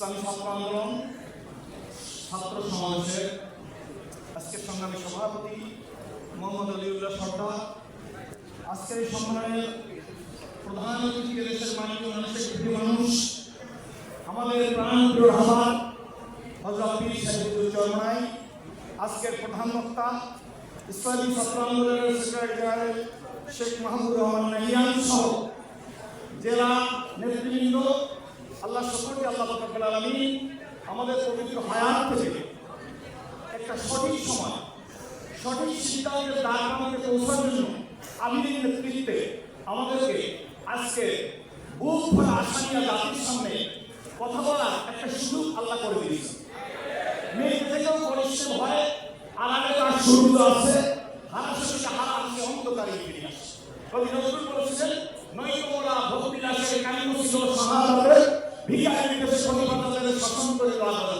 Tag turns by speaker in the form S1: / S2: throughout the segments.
S1: ইসলামী ছাত্র আন্দোলন, ছাত্র সমাবেশের আজকের সংগ্রামী সভাপতি মোহাম্মদ আলিউল্লাহ সর্দার। আজকের এই সম্মেলনের প্রধান অতিথিকে দেশের মানিক মানুষের প্রিয় মানুষ। আমাদের প্রাণ রহমান হজরত চরমাই, আজকের প্রধান বক্তা ইসলামী ছাত্র আন্দোলনের সেক্রেটারি জেনারেল শেখ মাহমুদ রহমান নাহিয়ান সহ জেলা নেতৃবৃন্দ আল্লাহ সকলকে আল্লাহ রব্বুল আলামিন আমাদের পবিত্র হায়াত থেকে একটা সঠিক সময়, সঠিক সিদ্ধান্তের দ্বার আমাকে পৌঁছার জন্য আমিরের নেতৃত্বে আমাদেরকে আজকে বুক ভরা আশা নিয়ে জাতির সামনে কথা বলার একটা সুযোগ আল্লাহ করে দিয়েছে মেয়ে থেকেও পরিশ্রম হয়, আড়ালে তার সুযোগ আছে হারাশক্তিকে হারা আছে অন্ধকারে ফিরে আসে। কবি নজরুল বলেছিলেন সহায়তাদের ভিকারি বিদেশে প্রতিবাদের শাসন করে আলাদা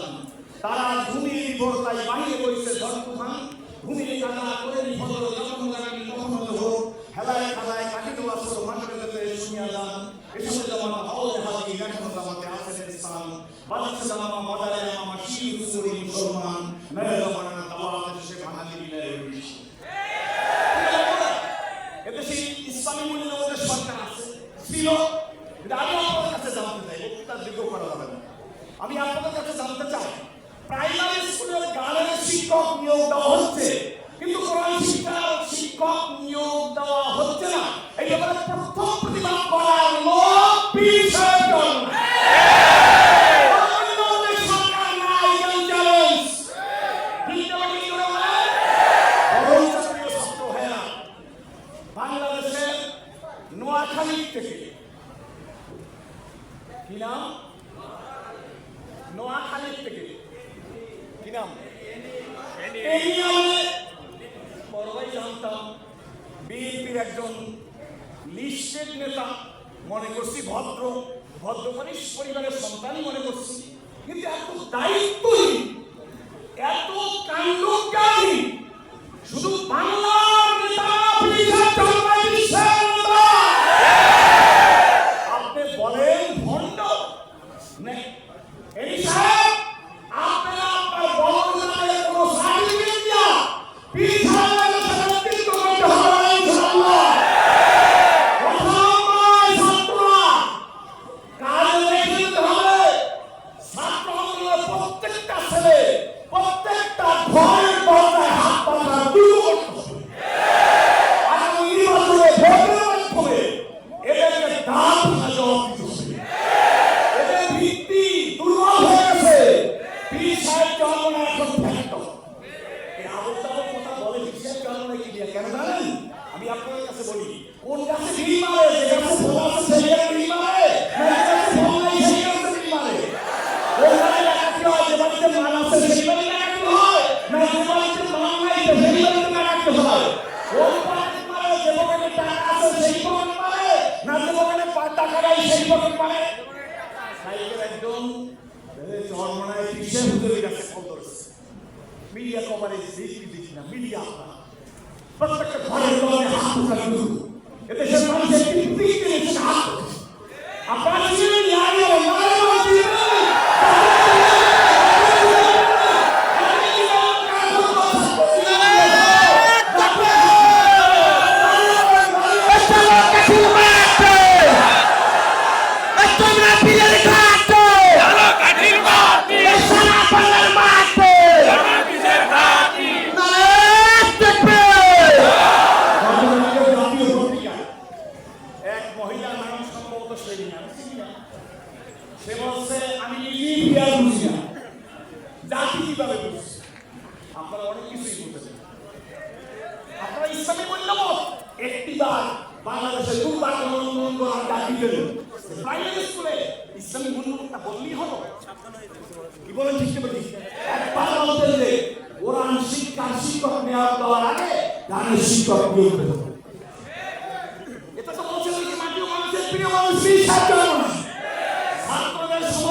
S1: তারা ভূমি বিভরতাই বাহিরে করেছে ধর তুফান ভূমি কাটা করে বিফল যখন লাগি হতে হোক, হেলায় খালায় কাটি দেওয়া সর মানবে দেবে শুনিয়া যান এসব জামানা হাও জাহাজি গাঠন জামাতে আসেন ইসলাম। বাদশা জামানা বাজারে আমার শির সুরি মুসলমান মেরে জামানা দাওয়াত এসে ভাঙালি বিলের বেশি এদেশে ইসলামী মূল্যবোধের সরকার আছে ছিল কিন্তু আমি আপনাদের কাছে জানতে চাই বক্তৃতার যোগ্য করা যাবে না আমি আপনাদের কাছে জানতে চাই প্রাইমারি স্কুলের গানের শিক্ষক নিয়োগ দেওয়া হচ্ছে, কিন্তু কোরআন শিক্ষার শিক্ষক নিয়োগ দেওয়া হচ্ছে না। এই ব্যাপারে প্রথম প্রতিবাদ করার লোক ভাইয়েরা, বাংলাদেশের নোয়াখালী নোয়াখালী থেকে। কি নাম? এই বড়ভাই জানতাম বিএনপির একজন লিস্টেড নেতা মনে করছি ভদ্র ভদ্র পরিবারের সন্তানই মনে করছি। কিন্তু এত দায়িত্বহীন এই মিডিয়া কভারেজ দেখি না মিডিয়া প্রত্যেকটা ঘরের দলে হাত উঠানো শুরু। এদেশের মানুষের একটি পিক দিয়েছে হাত কীভাবে বুঝছি আপনারা অনেক কিছুই বলতেছেন আপনারা ইসলামী মূল্যবোধ একটিবার বাংলাদেশের দুর্বার উন্নয়ন করার জাতি দিলেন প্রাইমারি স্কুলে ইসলামী মূল্যবোধটা বললেই হলো। কি বলেন ঠিক ঠিক একবার বলতেন যে শিক্ষার শিক্ষক নেওয়া দেওয়ার আগে গানের শিক্ষক নিয়োগ পেতে এটা তো বলছে যে মাটিও মানুষের প্রিয় মানুষ, সেই ছাত্র মানুষ। ছাত্রদের সমাবেশে